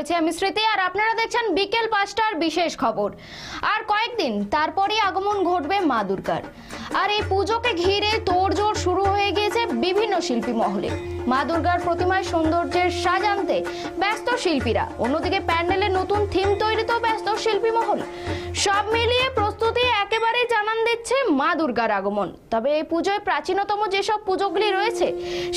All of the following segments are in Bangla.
রয়েছে আমি স্মৃতি, আর আপনারা দেখছেন বিকেল পাঁচটার বিশেষ খবর। আর কয়েকদিন তারপরই আগমন ঘটবে মা দুর্গার। আর এই পুজোকে ঘিরে তোড়জোড় শুরু হয়ে গিয়েছে বিভিন্ন শিল্পী মহলে। মা দুর্গার প্রতিমায় সৌন্দর্যের সাজানতে ব্যস্ত শিল্পীরা। অন্যদিকে প্যান্ডেলের নতুন থিম তৈরিতেও ব্যস্ত শিল্পী মহল। সব মিলিয়ে প্রস্তুতি একেবারেই জানান দিচ্ছে মা দুর্গার আগমন। তবে এই পুজোয় প্রাচীনতম যেসব পুজোগুলি রয়েছে,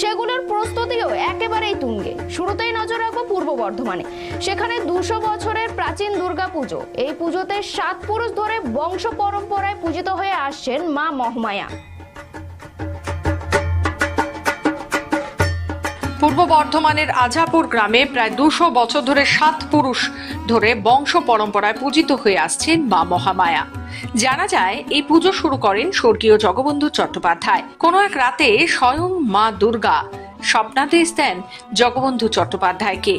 সেগুলোর প্রস্তুতিও একেবারেই তুঙ্গে। শুরুতেই নজর রাখব পূর্ব বর্ধমানে। সেখানে দুশো বছরের প্রাচীন দুর্গা পুজো। এই পুজোতে সাত পুরুষ ধরে বংশ পরম্পরায় পূজিত হয়ে আসছেন মা মহামায়া। পূর্ব বর্ধমানের আজাপুর গ্রামে প্রায় দুশো বছর ধরে সাত পুরুষ ধরে বংশ পরম্পরায় পূজিত হয়ে আসছেন মা মহামায়া। জানা যায়, এই পুজো শুরু করেন স্বর্গীয় জগবন্ধু চট্টোপাধ্যায়। কোনো এক রাতে স্বয়ং মা দুর্গা স্বপ্নাদেশ দেন জগবন্ধু চট্টোপাধ্যায়কে।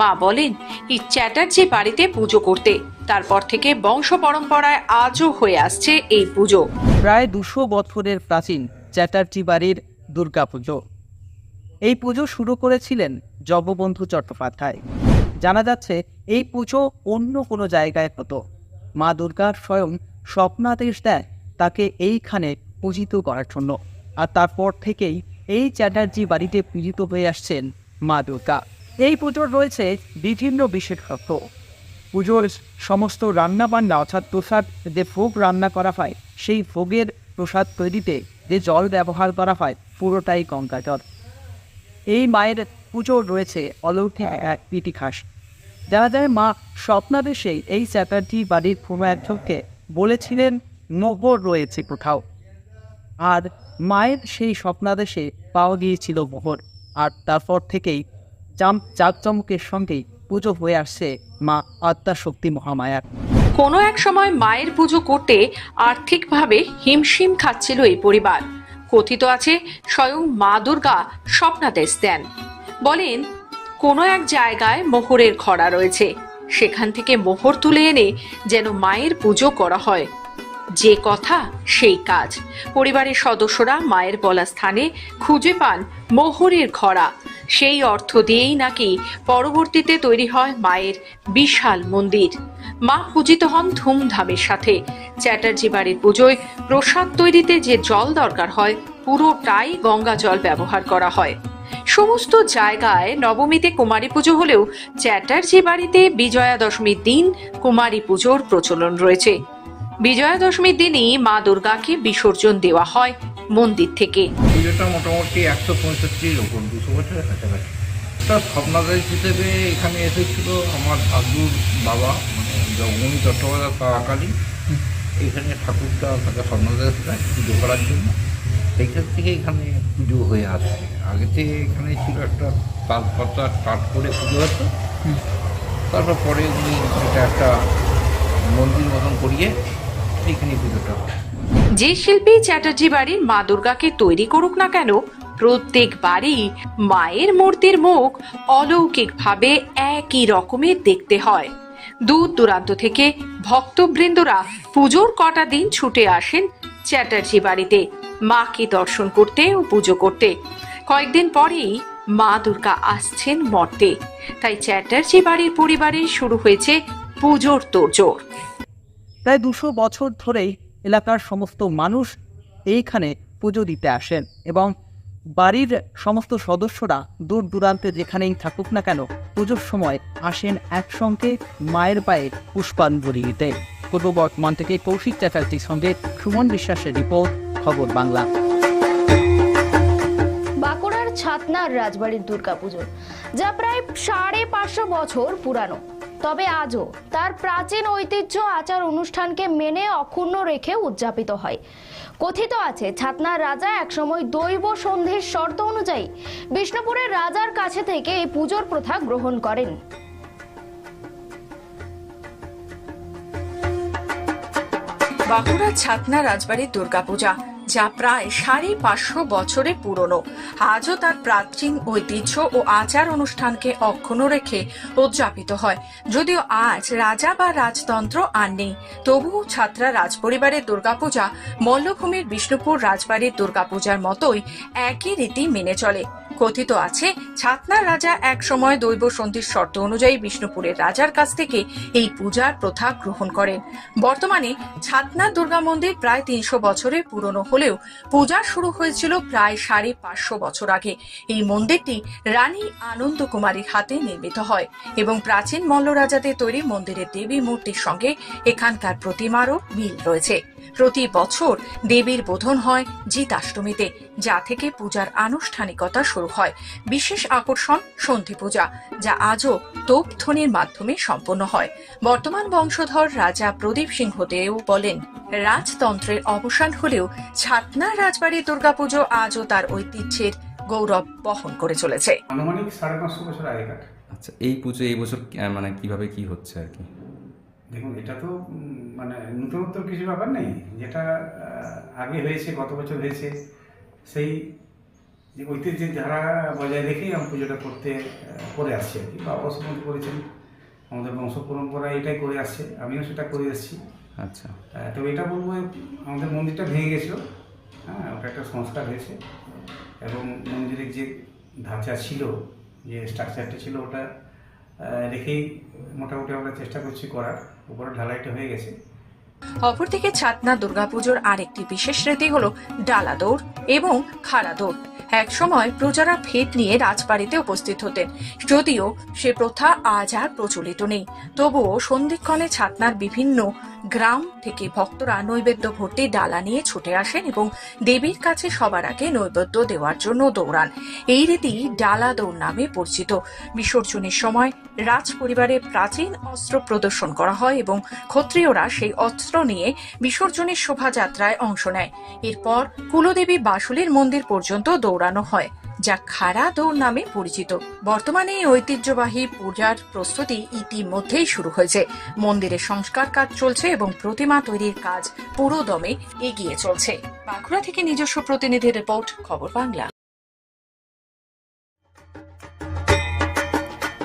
মা বলেন, এই চ্যাটার্জি বাড়িতে পুজো করতে। তারপর থেকে বংশ পরম্পরায় আজও হয়ে আসছে এই পুজো। প্রায় দুশো বছরের প্রাচীন চ্যাটার্জি বাড়ির দুর্গাপুজো। এই পুজো শুরু করেছিলেন জগবন্ধু চট্টোপাধ্যায়। জানা যাচ্ছে, এই পুজো অন্য কোনো জায়গায় হতো। মা দুর্গার স্বয়ং স্বপ্নাদেশ দেয় তাকে এইখানে পূজিত করার জন্য। আর তারপর থেকেই এই চ্যাটার্জি বাড়িতে পূজিত হয়ে আসছেন মা দুর্গা। এই পুজোর রয়েছে বিভিন্ন বিশেষত্ব পুজোর সমস্ত রান্নাবান্না, অর্থাৎ প্রসাদ যে ভোগ রান্না করা হয়, সেই ভোগের প্রসাদ তৈরিতে যে জল ব্যবহার করা হয়, পুরোটাই গঙ্গা জল এই মায়ের পুজোর রয়েছে অলৌকিক এক ইতিহাস জানা যায় মা স্বপ্নাদেশে এই চ্যাটার্জি বাড়ির কোনো বলেছিলেন নহর রয়েছে কোথাও। আর মায়ের সেই স্বপ্নাদেশে পাওয়া গিয়েছিল মোহর। আর তারপর থেকেই চাম চাকচমকের সঙ্গেই পুজো হয়ে আসছে মা আত্মাশক্তি মহামায়ার। কোনো এক সময় মায়ের পুজো করতে আর্থিকভাবে হিমশিম খাচ্ছিল এই পরিবার। কথিত আছে, স্বয়ং মা দুর্গা স্বপ্নাদেশ দেন। বলেন, কোনো এক জায়গায় মোহরের খরা রয়েছে। সেখান থেকে মোহর তুলে এনে যেন মায়ের পুজো করা হয়। যে কথা, সেই কাজ। পরিবারের সদস্যরা মায়ের বলা স্থানে খুঁজে পান মোহরের খরা। সেই অর্থ দিয়েই নাকি পরবর্তীতে তৈরি হয় মায়ের বিশাল মন্দির। মা পূজিত হন ধুমধামের সাথে। চ্যাটার্জি বাড়ির পুজোয় প্রসাদ তৈরিতে যে জল দরকার হয়, পুরোটাই গঙ্গা জল ব্যবহার করা হয়। সমস্ত জায়গায় নবমীতে কুমারী পুজো হলেও চ্যাটার্জি বাড়িতে বিজয়া দশমীর দিন কুমারী পুজোর প্রচলন রয়েছে। বিজয়া দশমীর দিনই মা দুর্গাকে বিসর্জন দেওয়া হয় মন্দির থেকে। পুজোটা মোটামুটি একশো দুশো বছরের কাছাকাছি। স্বপ্নাদেশ হিসেবে এখানে এসেছিল আমার দাদুর বাবা। জগমণি চট্টোপাধ্যায় কাকালি। এখানে ঠাকুরটা তাকে স্বপ্নাদেশ দেয় পুজো করার জন্য। সেইখান থেকে এখানে পুজো হয়ে আসছে। আগেতে এখানে ছিল একটা তালপাতা টাট করে পুজো হতো। তারপর পরে উনি এটা একটা মন্দির মতন করিয়ে এইখানে পুজোটা যে শিল্পী চ্যাটার্জি বাড়ির মা দুর্গাকে তৈরি করুক না কেন, প্রত্যেক বাড়ি মায়ের মূর্তির মুখ অলৌকিকভাবে একই রকমের দেখতে হয়। দূর দূরান্ত থেকে ভক্তবৃন্দরা পুজোর কটা দিন ছুটে আসেন চ্যাটার্জি বাড়িতে। মাকে দর্শন করতে ও পুজো করতে। কয়েকদিন পরেই মা দুর্গা আসছেন মর্তে। তাই চ্যাটার্জি বাড়ির পরিবারে শুরু হয়েছে পুজোর তোড়জোড়। প্রায় দুশো বছর ধরেই এলাকার সমস্ত মানুষ এইখানে পুজো দিতে আসেন এবং বাড়ির সমস্ত সদস্যরা দূর দূরান্তে যেখানেই থাকুক না কেন পুজোর সময় আসেন একসঙ্গে মায়ের পায়ে পুষ্পাঞ্জলি দিতে। পূর্ব বর্ধমান থেকে কৌশিক চ্যাটার্জির সঙ্গে সুমন বিশ্বাসের রিপোর্ট, খবর বাংলা। বাঁকুড়ার ছাতনার রাজবাড়ির দুর্গাপুজো যা প্রায় সাড়ে পাঁচশো বছর পুরানো। তবে আজও তার প্রাচীন ঐতিহ্য আচার অনুষ্ঠানকে মেনে অক্ষুণ্ণ রেখে উদযাপিত হয়। কথিত আছে, ছাতনার রাজা একসময় দৈব সন্ধির শর্ত অনুযায়ী বিষ্ণুপুরের রাজার কাছে থেকে এই পুজোর প্রথা গ্রহণ করেন। বাঁকুড়ার ছাতনা রাজবাড়ির দুর্গাপূজা। যা প্রায় সাড়ে পাঁচশো বছরে পুরনো। আজও তার প্রাচীন ঐতিহ্য ও আচার অনুষ্ঠানকে অক্ষুণ্ণ রেখে উদযাপিত হয়। যদিও আজ রাজা বা রাজতন্ত্র আর নেই, তবুও ছাত্রা রাজপরিবারের দুর্গাপূজা, মল্লভূমির বিষ্ণুপুর রাজবাড়ির দুর্গাপূজার মতোই একই রীতি মেনে চলে। কথিত আছে ছাতনার রাজা এক সময় দৈব সন্ধির শর্ত অনুযায়ী বিষ্ণুপুরের রাজার কাছ থেকে এই পূজার প্রথা গ্রহণ করেন। বর্তমানে ছাতনার দুর্গা মন্দির প্রায় তিনশো বছরের পুরনো হলেও পূজা শুরু হয়েছিল প্রায় সাড়ে পাঁচশো বছর আগে। এই মন্দিরটি রানী আনন্দ কুমারীর হাতে নির্মিত হয় এবং প্রাচীন মল্ল রাজাদের তৈরি মন্দিরের দেবী মূর্তির সঙ্গে এখানকার প্রতিমারও মিল রয়েছে। প্রতি বছর দেবীর বোধন হয় জিতাষ্টমীতে যা থেকে পূজার আনুষ্ঠানিকতা শুরু হয়। বিশেষ আকর্ষণ সন্ধি পূজা যা আজও তোপধ্বনির মাধ্যমে সম্পন্ন হয়। বর্তমান বংশধর রাজা প্রদীপ সিংহ দেও বলেন রাজতন্ত্রের অবসান হলেও ছাতনা রাজবাড়ির দুর্গাপুজো আজও তার ঐতিহ্যের গৌরব বহন করে চলেছে। আনুমানিক সাড়ে পাঁচশো বছর আগেকার। আচ্ছা এই পুজো এই বছর মানে কীভাবে কি হচ্ছে আর কি? দেখুন এটা তো মানে নতুনত্ব কিছু ব্যাপার নেই। যেটা আগে হয়েছে গত বছর হয়েছে সেই যে ঐতিহ্যের ধারা বজায় রেখেই আমি পুজোটা করতে করে আসছি আর কি। বা অবশ্যই করেছেন আমাদের বংশ পরম্পরা এটাই করে আসছে আমিও সেটা করে আসছি। আচ্ছা। তবে এটা বলব আমাদের মন্দিরটা ভেঙে গেছিল। হ্যাঁ ওটা একটা সংস্কার হয়েছে। এবং মন্দিরের যে ধাঁচা ছিল যে স্ট্রাকচারটা ছিল ওটা রেখেই মোটামুটি আমরা চেষ্টা করছি করার। উপরে ঢালাইটা হয়ে গেছে। অপরদিকে ছাতনা দুর্গাপুজোর আরেকটি বিশেষ রীতি হলো ডালা দৌড় এবং খাড়া দৌড়। এক সময় প্রজারা ফেট নিয়ে রাজবাড়িতে উপস্থিত হতেন। যদিও সে প্রথা আজ আর প্রচলিত নেই। তবুও সন্ধিক্ষণে ছাতনার বিভিন্ন গ্রাম থেকে ভক্তরা নৈবেদ্য ভর্তি ডালা নিয়ে ছুটে আসেন এবং দেবীর কাছে সবার আগে নৈবেদ্য দেওয়ার জন্য দৌড়ান। এই রীতি ডালা দৌড় নামে পরিচিত। বিসর্জনের সময় রাজ পরিবারের প্রাচীন অস্ত্র প্রদর্শন করা হয় এবং ক্ষত্রিয়রা সেই অস্ত্র নিয়ে বিসর্জনের শোভাযাত্রায় অংশ নেয়। এরপর কুলদেবী বাসুলির মন্দির পর্যন্ত দৌড়ানো হয়। যা খাড়া দৌড় নামে পরিচিত। বর্তমানে এই ঐতিহ্যবাহী পূজার প্রস্তুতি ইতিমধ্যেই শুরু হয়েছে। মন্দিরের সংস্কার কাজ চলছে এবং প্রতিমা তৈরির কাজ পুরো দমে এগিয়ে চলছে। বাঁকুড়া থেকে নিজস্ব প্রতিনিধি রিপোর্ট, খবর বাংলা।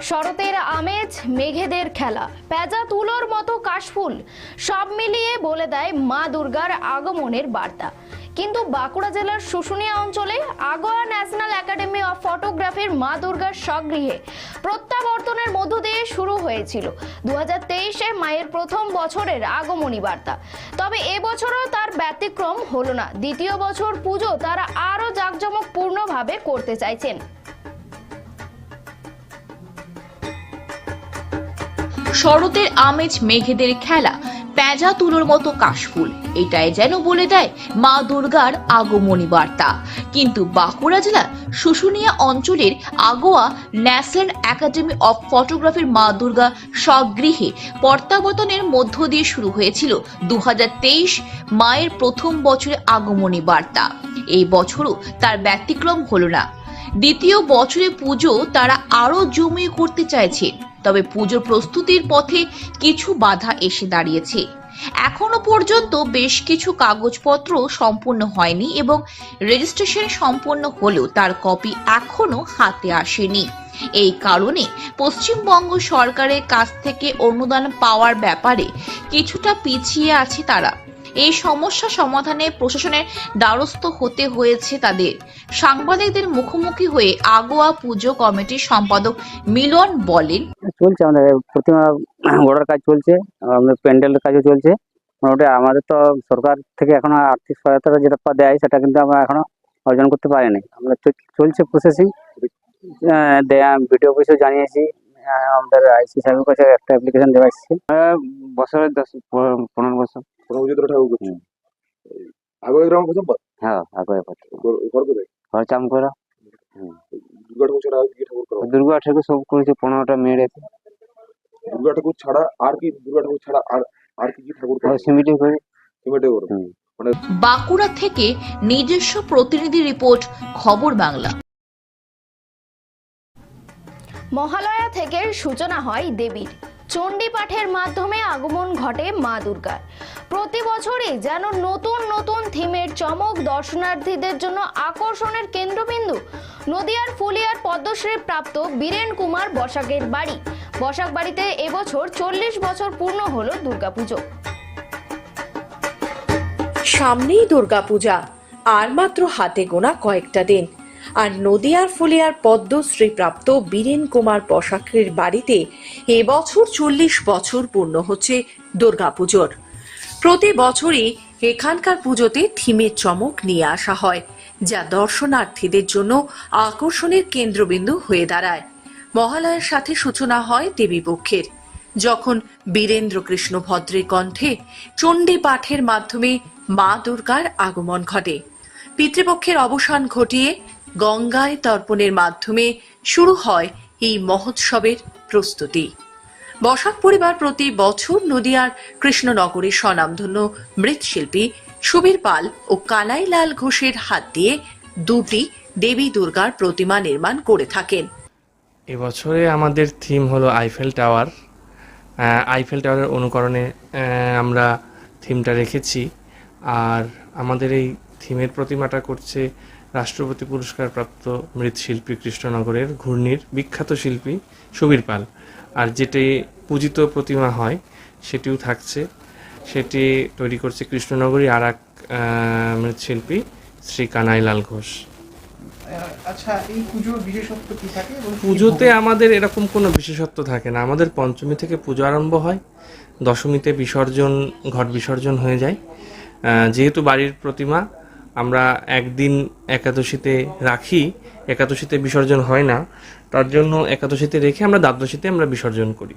শরতের আমেজ, মেঘেদের খেলা, পেঁজা তুলোর মতো কাশফুল, সব মিলিয়ে বলে দেয় মা দুর্গার আগমনের বার্তা। কিন্তু বাঁকুড়া জেলার শুশুনিয়া অঞ্চলে আগোয়া ন্যাশনাল একাডেমি অফ ফটোগ্রাফির মা দুর্গার স্বগৃহে প্রত্যাবর্তনের মধ্য দিয়ে শুরু হয়েছিল। দু হাজার তেইশে মায়ের প্রথম বছরের আগমনী বার্তা। তবে এবছরও তার ব্যতিক্রম হলো না। দ্বিতীয় বছর পুজো তারা আরও জাঁকজমকপূর্ণভাবে করতে চাইছেন। শরতের আমেজ মেঘেদের খেলা, প্যাঁজা তুলোর মতো কাশফুল। এটাই যেন বলে দেয় মা দুর্গার আগমনী বার্তা। কিন্তু বাঁকুড়া জেলার শুশুনিয়া অঞ্চলের আগোয়া ন্যাশনাল একাডেমি অফ ফটোগ্রাফির মা দুর্গা স্বগৃহে প্রত্যাবর্তনের মধ্য দিয়ে শুরু হয়েছিল দু হাজার তেইশ মায়ের প্রথম বছরে আগমনী বার্তা। এই বছরও তার ব্যতিক্রম হলো না। দ্বিতীয় বছরে পুজো তারা আরও জমিয়ে করতে চাইছে, তবে পুজোর প্রস্তুতির পথে কিছু বাধা এসে দাঁড়িয়েছে। এখনও পর্যন্ত বেশ কিছু কাগজপত্র সম্পূর্ণ হয়নি এবং রেজিস্ট্রেশন সম্পূর্ণ হলেও তার কপি এখনও হাতে আসেনি। এই কারণে পশ্চিমবঙ্গ সরকারের কাছ থেকে অনুদান পাওয়ার ব্যাপারে কিছুটা পিছিয়ে আছে তারা। এই সমস্যা সমাধানে প্রশাসনের দ্বারস্থ হতে হয়েছে তাদের। সাংবাদিকদের মুখোমুখি হয়ে আগোয়া পুজো কমিটির সম্পাদক মিলন বলেন চলছে আমাদের প্রতিমা গড়ার কাজ চলছে আমাদের প্যান্ডেলের কাজও চলছে। মোটামুটি আমাদের তো সরকার থেকে এখনও আর্থিক সহায়তা যেটা দেয় সেটা কিন্তু আমরা এখনও অর্জন করতে পারিনি। আমরা চলছে প্রসেসিং বিডিও অফিসেও জানিয়েছি। আমাদের আইসি সাহেবের কাছে একটা অ্যাপ্লিকেশন দেওয়া এসেছে। বছরের দশ পনেরো- পনেরো বছর। পরমজিৎ ঠাকুর করছেন। আগে গ্রাম প্রথমবার হ্যাঁ আগে ঘর- কোথায়? ঘর চাম করা দুর্গা ঠাকুর ছাড়া আর কি ঠাকুর করা? দুর্গা ঠাকুর সব করেছে পনেরোটা মেয়ে দুর্গা ঠাকুর ছাড়া আর কি দুর্গা ঠাকুর ছাড়া আর আর কি কি ঠাকুর করা করো বাঁকুড়া থেকে নিজস্ব প্রতিনিধি রিপোর্ট খবর বাংলা। মহালয়া থেকে সূচনা হয় দেবীর। চণ্ডী পাঠের মাধ্যমে আগমন ঘটে মা দুর্গার। প্রতি বছরই যেন নতুন নতুন থিমের চমক দর্শনার্থীদের জন্য আকর্ষণের কেন্দ্রবিন্দু। নদিয়ার ফুলিয়ার পদ্মশ্রী প্রাপ্ত বীরেন কুমার বসাকের বাড়ি। বসাক বাড়িতে এবছর চল্লিশ বছর পূর্ণ হলো দুর্গাপুজো। সামনেই দুর্গাপূজা, আর মাত্র হাতে গোনা কয়েকটা দিন। আর নদিয়ার ফুলিয়ার পদ্মশ্রীপ্রাপ্ত বীরেন কুমার বসাকের বাড়িতে এবছর চল্লিশ বছর পূর্ণ হচ্ছে দুর্গাপুজোর। প্রতি বছরই এখানকার পুজোতে থিমের চমক নিয়ে আসা হয়, যা দর্শনার্থীদের জন্য আকর্ষণের কেন্দ্রবিন্দু হয়ে দাঁড়ায়। মহালয়ের সাথে সূচনা হয় দেবীপক্ষের যখন বীরেন্দ্র কৃষ্ণ ভদ্রের কণ্ঠে চণ্ডী পাঠের মাধ্যমে মা দুর্গার আগমন ঘটে। পিতৃপক্ষের অবসান ঘটিয়ে গঙ্গায় তর্পণের মাধ্যমে শুরু হয় এই মহোৎসবের প্রস্তুতি। বসাক পরিবার প্রতি বছর নদিয়ার কৃষ্ণনগরের স্বনামধন্য মৃৎশিল্পী সুবীর পাল ও কানাইলাল ঘোষের হাত দিয়ে দুটি দেবী দুর্গার প্রতিমা নির্মাণ করে থাকেন। এবছরে আমাদের থিম হলো আইফেল টাওয়ার। আইফেল টাওয়ারের অনুকরণে আমরা থিমটা রেখেছি। আর আমাদের এই থিমের প্রতিমাটা করছে রাষ্ট্রপতি পুরস্কারপ্রাপ্ত মৃৎশিল্পী কৃষ্ণনগরের ঘূর্ণির বিখ্যাত শিল্পী সুবীর পাল। আর যেটি পূজিত প্রতিমা হয় সেটিও থাকছে। সেটি তৈরি করছে কৃষ্ণনগরী আর এক মৃৎশিল্পী শ্রী কানাইলাল ঘোষ। আচ্ছা এই পুজোর বিশেষত্ব কি থাকে পুজোতে আমাদের এরকম কোনো বিশেষত্ব থাকে না। আমাদের পঞ্চমী থেকে পুজো আরম্ভ হয় দশমীতে বিসর্জন ঘট বিসর্জন হয়ে যায়। যেহেতু বাড়ির প্রতিমা আমরা একদিন একাদশীতে রাখি একাদশীতে বিসর্জন হয় না তার জন্য একাদশীতে রেখে আমরা দ্বাদশীতে আমরা বিসর্জন করি।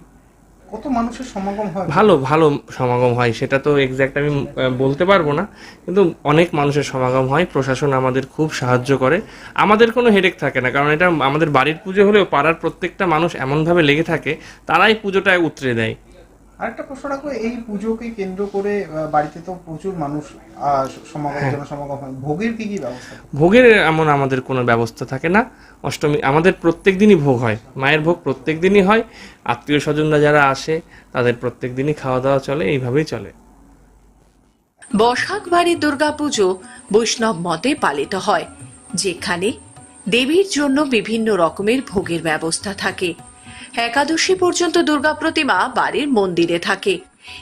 কত মানুষের সমাগম হয়? ভালো ভালো সমাগম হয় সেটা তো এক্স্যাক্ট আমি বলতে পারব না কিন্তু অনেক মানুষের সমাগম হয় প্রশাসন আমাদের খুব সাহায্য করে। আমাদের কোনো হেডেক থাকে না কারণ এটা আমাদের বাড়ির পুজো হলেও পাড়ার প্রত্যেকটা মানুষ এমনভাবে লেগে থাকে তারাই পুজোটা উতরে দেয়। আরেকটা প্রশ্ন রাখব এই পুজোকে কেন্দ্র করে বাড়িতে তো প্রচুর মানুষ আহ, সমাগম হ্যাঁ। জনসমাগম হয়। ভোগের কি কি ব্যবস্থা? ভোগের এমন আমাদের কোনো ব্যবস্থা থাকে না। অষ্টমী আমাদের প্রত্যেক দিনই ভোগ হয়। মায়ের ভোগ প্রত্যেক দিনই হয়। আত্মীয় স্বজনরা যারা আসে তাদের প্রত্যেক দিনই খাওয়া দাওয়া চলে এইভাবেই চলে। বসাক বাড়ির দুর্গাপুজো বৈষ্ণব মতে পালিত হয় যেখানে দেবীর জন্য বিভিন্ন রকমের ভোগের ব্যবস্থা থাকে। একাদশী পর্যন্ত দুর্গা প্রতিমা বাড়ির মন্দিরে থাকে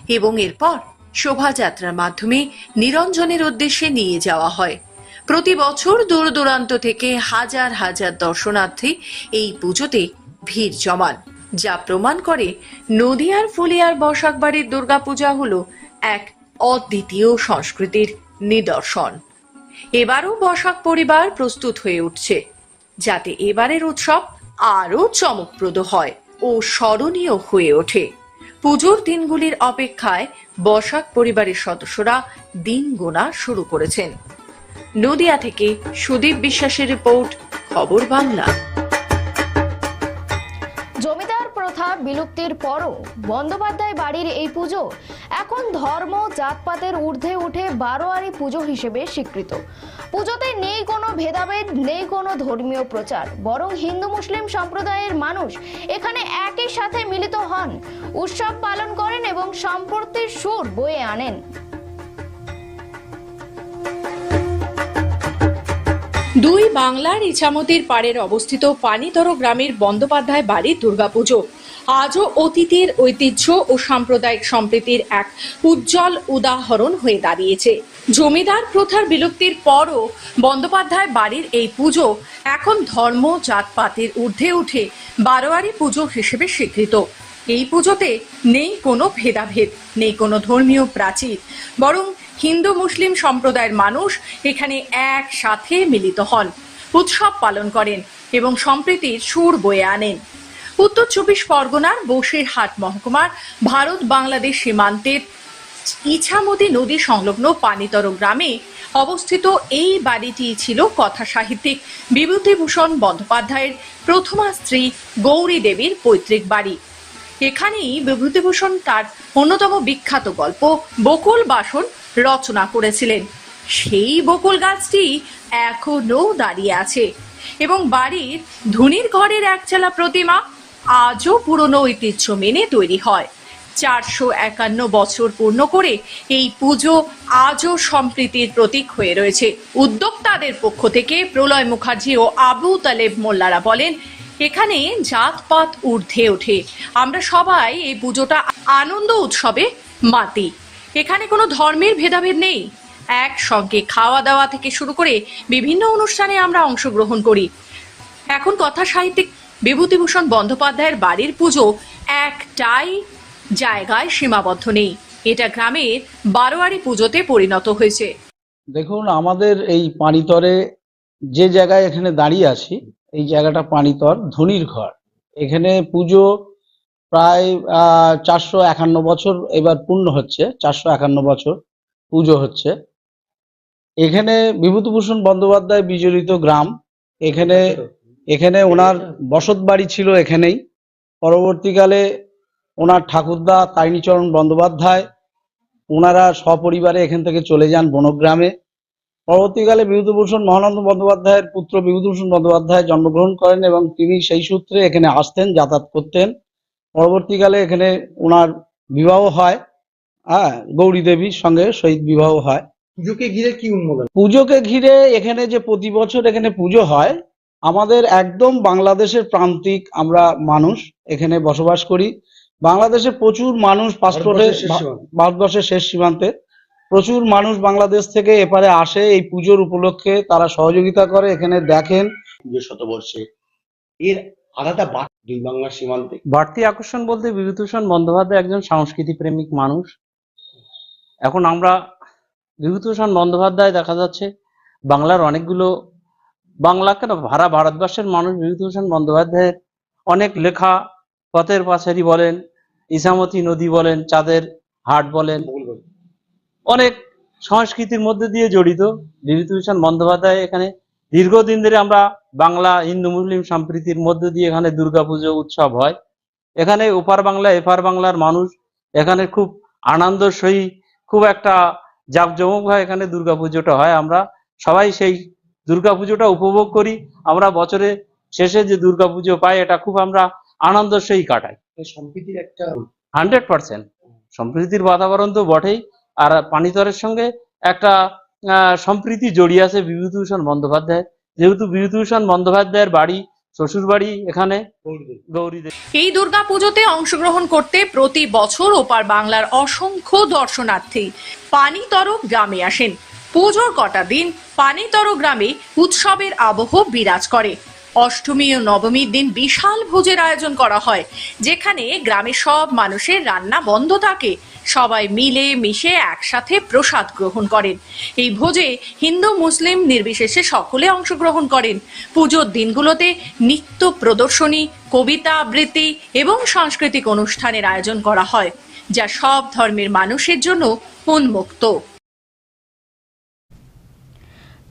এবং এরপর শোভাযাত্রার মাধ্যমে নিরঞ্জনের উদ্দেশ্যে নিয়ে যাওয়া হয়। প্রতি বছর দূর দূরান্ত থেকে হাজার হাজার দর্শনার্থী এই পুজোতে ভিড় জমান, যা প্রমাণ করে নদিয়ার ফুলিয়ার বসাক বাড়ির দুর্গাপূজা হল এক অদ্বিতীয় সংস্কৃতির নিদর্শন। এবারও বসাক পরিবার প্রস্তুত হয়ে উঠছে, যাতে এবারের উৎসব আরও চমকপ্রদ হয়। ও স্মরণীয় হয়ে ওঠে। পুজোর দিনগুলির অপেক্ষায় বসাক পরিবারের সদস্যরা দিন গোনা শুরু করেছেন। নদিয়া থেকে সুদীপ বিশ্বাসের রিপোর্ট, খবর বাংলা। বিলুপ্তির পরও বন্দ্যোপাধ্যায় বাড়ির এই পুজো এখন ধর্ম, জাতপাতের ঊর্ধ্বে উঠে বারোয়ারি পুজো হিসেবে স্বীকৃত। পুজোতে নেই কোনো ভেদাভেদ, নেই কোনো ধর্মীয় প্রচার, বরং হিন্দু মুসলিম সম্প্রদায়ের মানুষ এখানে একই সাথে মিলিত হন। উৎসব পালন করেন এবং সম্পর্কের সুর বয়ে আনেন। দুই বাংলার ইছামতির পাড়ের অবস্থিত পানিতর গ্রামের বন্দ্যোপাধ্যায় বাড়ির দুর্গাপুজো আজও অতীতের ঐতিহ্য ও সাম্প্রদায়িক সম্প্রীতির এক উজ্জ্বল উদাহরণ হয়ে দাঁড়িয়েছে। জমিদার প্রথার বিলুপ্তির পরও বন্দ্যোপাধ্যায় বাড়ির এই পুজো এখন ধর্ম, জাতপাতের ঊর্ধ্বে উঠে বারোয়ারি পুজো হিসেবে স্বীকৃত। এই পুজোতে নেই কোনো ভেদাভেদ, নেই কোনো ধর্মীয় প্রাচীর। বরং হিন্দু মুসলিম সম্প্রদায়ের মানুষ এখানে একসাথে মিলিত হন, উৎসব পালন করেন এবং সম্প্রীতির সুর বয়ে আনেন। উত্তর চব্বিশ পরগনার বসিরহাট মহকুমার ভারত বাংলাদেশ সীমান্তের ইছামতি নদী সংলগ্ন পানিতর গ্রামে অবস্থিত এই বাড়িটি ছিল কথা সাহিত্যিক বিভূতিভূষণ বন্দ্যোপাধ্যায়ের প্রথমা স্ত্রী গৌরী দেবীর পৈতৃক বাড়ি। এখানেই বিভূতিভূষণ তার অন্যতম বিখ্যাত গল্প বকুল বাসন রচনা করেছিলেন। সেই বকুল গাছটি এখনও দাঁড়িয়ে আছে এবং বাড়ির ধনির ঘরের একচালা প্রতিমা আজও পুরনো ঐতিহ্য মেনে তৈরি হয়। চারশো একান্ন বছর পূর্ণ করে এই পুজো আজও সম্প্রীতির প্রতীক হয়ে রয়েছে। উদ্যোক্তাদের পক্ষ থেকে প্রলয় মুখার্জি ও আবু তালেব মোল্লারা বলেন, এখানে জাতপাত ঊর্ধ্বে ওঠে। আমরা সবাই এই পুজোটা আনন্দ উৎসবে মাতি। এখানে কোনো ধর্মের ভেদাভেদ নেই। একসঙ্গে খাওয়া দাওয়া থেকে শুরু করে বিভিন্ন অনুষ্ঠানে আমরা অংশগ্রহণ করি। এখন কথা সাহিত্যিক বিভূতিভূষণ বন্দ্যোপাধ্যায়ের বাড়ির পুজো একটাই জায়গায় সীমাবদ্ধ নেই। এটা গ্রামের বারোয়ারি পুজোতে পরিণত হয়েছে। দেখুন, আমাদের এই পানিতরে যে জায়গায় এখানে দাঁড়িয়ে আছি, এই জায়গাটা পানিতর ধনির ঘর। এখানে পুজো প্রায় চারশো একান্ন বছর এবার পূর্ণ হচ্ছে, চারশো একান্ন বছর পুজো হচ্ছে। এখানে বিভূতিভূষণ বন্দ্যোপাধ্যায় বিজড়িত গ্রাম, এখানে এখানে ওনার বসত বাড়ি ছিল এখানেই। পরবর্তীকালে ওনার ঠাকুরদা তারিণীচরণ বন্দ্যোপাধ্যায় ওনারা সপরিবারে এখান থেকে চলে যান বনগ্রামে। পরবর্তীকালে বিভূতিভূষণ মহানন্দ বন্দ্যোপাধ্যায়ের পুত্র বিভূতিভূষণ বন্দ্যোপাধ্যায় জন্মগ্রহণ করেন এবং তিনি সেই সূত্রে এখানে আসতেন যাতায়াত করতেন। পরবর্তীকালে এখানে ওনার বিবাহ হয় হ্যাঁ গৌরী দেবীর সঙ্গে শহীদ বিবাহ হয়। পুজোকে ঘিরে কি উন্মোদন পুজোকে ঘিরে এখানে যে প্রতি বছর এখানে পুজো হয় আমাদের একদম বাংলাদেশের প্রান্তিক আমরা মানুষ এখানে বসবাস করি। বাংলাদেশে প্রচুর মানুষ পাসপোর্টে ভারতবর্ষের শেষ সীমান্ত। প্রচুর মানুষ বাংলাদেশ থেকে এপারে আসে এই পুজোর উপলক্ষে তারা সহযোগিতা করে এখানে দেখেন। পুজো শতবর্ষে। এর আলাদা দুই বাংলার সীমান্তে। বাড়তি আকর্ষণ বলতে বিভূতিভূষণ বন্দ্যোপাধ্যায় একজন সংস্কৃতি প্রেমিক মানুষ। এখন আমরা বিভূতিভূষণ বন্দ্যোপাধ্যায় দেখা যাচ্ছে বাংলার অনেকগুলো বাংলা কেন? ভাড়া ভারতবর্ষের মানুষ বিভূতিভূষণ বন্দ্যোপাধ্যায়ের অনেক লেখা পথের পাঁচারি বলেন ইসামতি নদী বলেন চাঁদের হাট বলেন। অনেক সংস্কৃতির মধ্যে দিয়ে জড়িত বিভূতিভূষণ বন্দ্যোপাধ্যায় এখানে দীর্ঘদিন ধরে আমরা বাংলা হিন্দু মুসলিম সম্প্রীতির মধ্যে দিয়ে এখানে দুর্গাপুজো উৎসব হয়। এখানে ওপার বাংলা এপার বাংলার মানুষ এখানে খুব আনন্দ সহি খুব একটা জাঁকজমক হয় এখানে দুর্গাপুজোটা হয়। আমরা সবাই সেই দুর্গাপুজোটা উপভোগ করি। আমরা বছরে শেষে যে দুর্গাপুজো পাই এটা খুব আমরা আনন্দ সহি কাটাই সম্প্রীতির একটা হান্ড্রেড পার্সেন্ট। সম্প্রীতির বাতাবরণ তো বটেই। আর পানিতরের সঙ্গে একটা আহ, সম্প্রীতি জড়িয়ে আছে বিভূতিভূষণ বন্দ্যোপাধ্যায় যেহেতু বিভূতিভূষণ বন্দ্যোপাধ্যায়ের বাড়ি শ্বশুর বাড়ি এখানে এই দুর্গা পুজোতে অংশগ্রহণ করতে প্রতি বছর ওপার বাংলার অসংখ্য দর্শনার্থী পানিতর গ্রামে আসেন। পুজোর কটা দিন পানিতর গ্রামে উৎসবের আবহ বিরাজ করে। অষ্টমী ও নবমীর দিন বিশাল ভোজের আয়োজন করা হয়, যেখানে গ্রামের সব মানুষের রান্না বন্ধ থাকে। সবাই মিলে মিশে একসাথে প্রসাদ গ্রহণ করেন। এই ভোজে হিন্দু, মুসলিম নির্বিশেষে সকলে অংশগ্রহণ করেন। পুজোর দিনগুলোতে নৃত্য প্রদর্শনী, কবিতা আবৃত্তি এবং সাংস্কৃতিক অনুষ্ঠানের আয়োজন করা হয়, যা সব ধর্মের মানুষের জন্য উন্মুক্ত।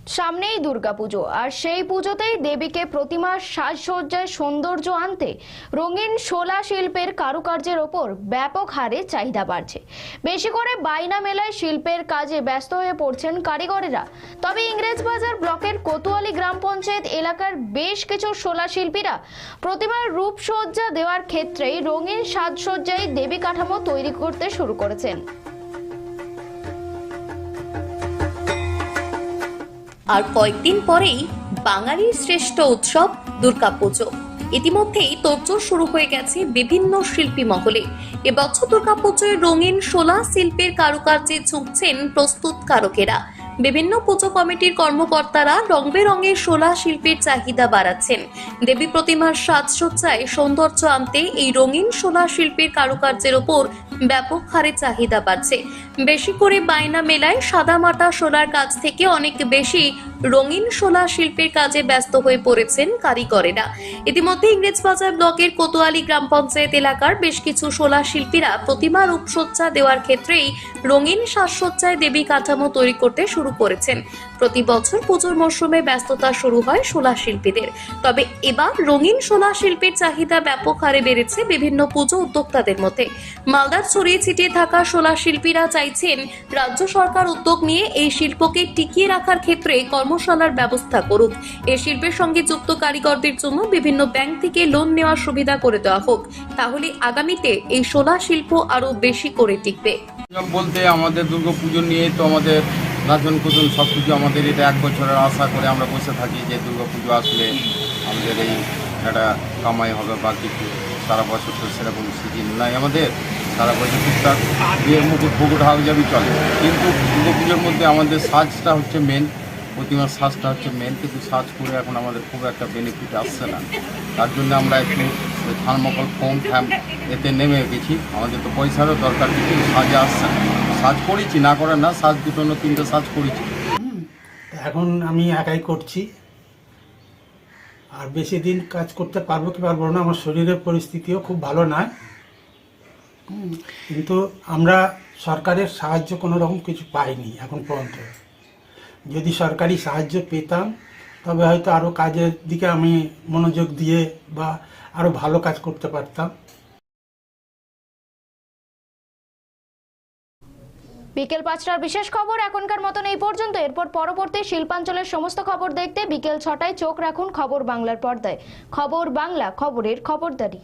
সামনেই দুর্গাপুজো, আর সেই পুজোতেই দেবীকে প্রতিমার সাজসজ্জায় সৌন্দর্য আনতে রঙিন শোলা শিল্পের কারুকার্যের ওপর ব্যাপক হারে চাহিদা বাড়ছে। বেশি করে বাইনা মেলায় শিল্পের কাজে ব্যস্ত হয়ে পড়ছেন কারিগরেরা। তবে ইংরেজবাজার ব্লকের কোতোয়ালি গ্রাম পঞ্চায়েত এলাকার বেশ কিছু শোলা শিল্পীরা প্রতিমার রূপসজ্জা দেওয়ার ক্ষেত্রেই রঙিন সাজসজ্জায় দেবী কাঠামো তৈরি করতে শুরু করেছেন। আর কয়েকদিন পরেই বাঙালির শ্রেষ্ঠ উৎসব দুর্গাপুজো। ইতিমধ্যেই তোড়জোড় শুরু হয়ে গেছে বিভিন্ন শিল্পী মহলে। এবছর দুর্গাপুজোয় রঙিন শোলা শিল্পের কারুকার্যে ঝুঁকছেন প্রস্তুতকারকেরা। বিভিন্ন পুজো কমিটির কর্মকর্তারা রং বেরঙের শোলা শিল্পের চাহিদা বাড়াচ্ছেন। দেবী প্রতিমার সাজসজ্জায় সৌন্দর্য আনতে এই রঙিন শোলা শিল্পের কারুকার্যের ওপর ব্যাপক হারে চাহিদা বাড়ছে। বেশি করে বায়না মেলায় সাদা সাদামাটা শোলার কাজ থেকে অনেক বেশি রঙিন শোলা শিল্পের কাজে ব্যস্ত হয়ে পড়েছেন কারিগরেরা। ইতিমধ্যে ইংরেজবাজার ব্লকের কোতোয়ালি গ্রাম পঞ্চায়েত এলাকার বেশ কিছু শোলা শিল্পীরা প্রতিমা রূপসজ্জা দেওয়ার ক্ষেত্রেই রঙিন সাজসজ্জায় দেবী কাঠামো তৈরি করতে শুরু করেছেন। প্রতি বছর পুজোর মরশুমে ব্যস্ততা শুরু হয় শোলা শিল্পীদের। তবে এবার রঙিন শোলা শিল্পের চাহিদা ব্যাপক হারে বেড়েছে বিভিন্ন পুজো উদ্যোক্তাদের মধ্যে। মালদার ছড়িয়ে ছিটিয়ে থাকা শোলা শিল্পীরা চাইছেন রাজ্য সরকার উদ্যোগ নিয়ে এই শিল্পকে টিকিয়ে রাখার ক্ষেত্রে কর্মশালার ব্যবস্থা করুক। এই শিল্পের সঙ্গে যুক্ত কারিগরদের জন্য বিভিন্ন ব্যাংক থেকে লোন নেওয়ার সুবিধা করে দেওয়া হোক। তাহলে আগামীতে এই শোলা শিল্প আরও বেশি করে টিকবে। বলতে আমাদের দুর্গা পুজো নিয়ে তো আমাদের নাচন কুদন সব কিছু আমাদের এটা এক বছরের আশা করে আমরা বসে থাকি যে দুর্গা পুজো আসলে আমাদের এই একটা কামাই হবে বা কিছু সারা বছর তো সেরকম সিজন নাই আমাদের। সারা বছর টুকটাক বিয়ের মুকুট ফুকুট যাবি চলে। কিন্তু দুর্গা পুজোর মধ্যে আমাদের সাজটা হচ্ছে মেন প্রতিমার সাজটা হচ্ছে মেন কিন্তু সাজ করে এখন আমাদের খুব একটা বেনিফিট আসছে না। তার জন্য আমরা একটু থার্মোকল, ফোম, ফ্যাম এতে নেমে গেছি। আমাদের তো পয়সারও দরকার কিছু সাজে আসছে না। সাজ করেছি, না করে না, সাজ দুটো না তিনটে সাজ করেছি। এখন আমি একাই করছি। আর বেশি দিন কাজ করতে পারব কি পারব না, আমার শরীরের পরিস্থিতিও খুব ভালো নয়। কিন্তু আমরা সরকারের সাহায্য কোনো রকম কিছু পাইনি এখন পর্যন্ত। যদি সরকারি সাহায্য পেতাম, তবে হয়তো আরও কাজের দিকে আমি মনোযোগ দিয়ে বা আরও ভালো কাজ করতে পারতাম। বিকেল পাঁচটার বিশেষ খবর এখনকার মতন এই পর্যন্ত। এরপর পরবর্তী শিল্পাঞ্চলের সমস্ত খবর দেখতে বিকেল ছটায় চোখ রাখুন খবর বাংলার পর্দায়। খবর বাংলা, খবরের খবরদারি।